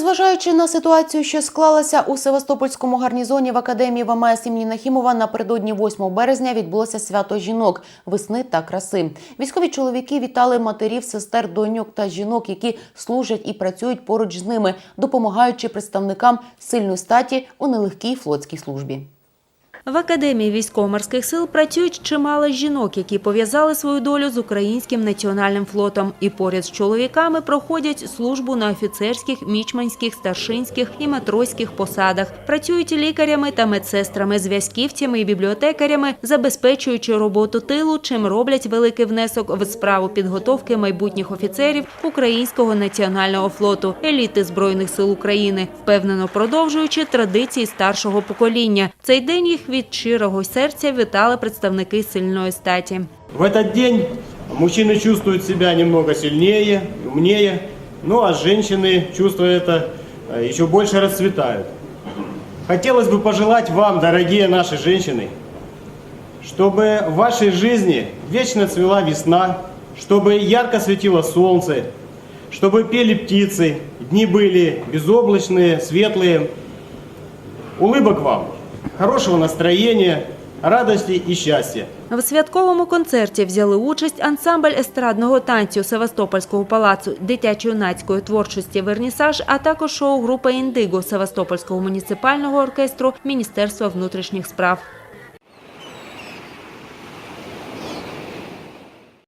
Незважаючи на ситуацію, що склалася у Севастопольському гарнізоні в академії ВМС імені Нахімова, напередодні 8 березня відбулося свято жінок, весни та краси. Військові чоловіки вітали матерів, сестер, доньок та жінок, які служать і працюють поруч з ними, допомагаючи представникам сильної статі у нелегкій флотській службі. В Академії військово-морських сил працюють чимало жінок, які пов'язали свою долю з українським національним флотом і поряд з чоловіками проходять службу на офіцерських, мічманських, старшинських і матроських посадах. Працюють лікарями та медсестрами, зв'язківцями і бібліотекарями, забезпечуючи роботу тилу, чим роблять великий внесок в справу підготовки майбутніх офіцерів українського національного флоту, еліти збройних сил України, впевнено продовжуючи традиції старшого покоління. Цей день їх від щирого серця вітали представники сильної статі. В этот день мужчины чувствуют себя немного сильнее, умнее, ну а женщины, чувствуя это, э, еще больше расцветают. Хотелось бы пожелать вам, дорогие наши женщины, чтобы в вашей жизни вечно цвела весна, чтобы ярко светило солнце, чтобы пели птицы, дни были безоблачные, светлые. Улыбок вам, Хорошего настроения, радости и счастья. В святковому концерті взяли участь ансамбль естрадного танцю Севастопольського палацу, дитячо-юнацької творчості Вернісаж, а також шоу-група Індиго Севастопольського муніципального оркестру Міністерства внутрішніх справ.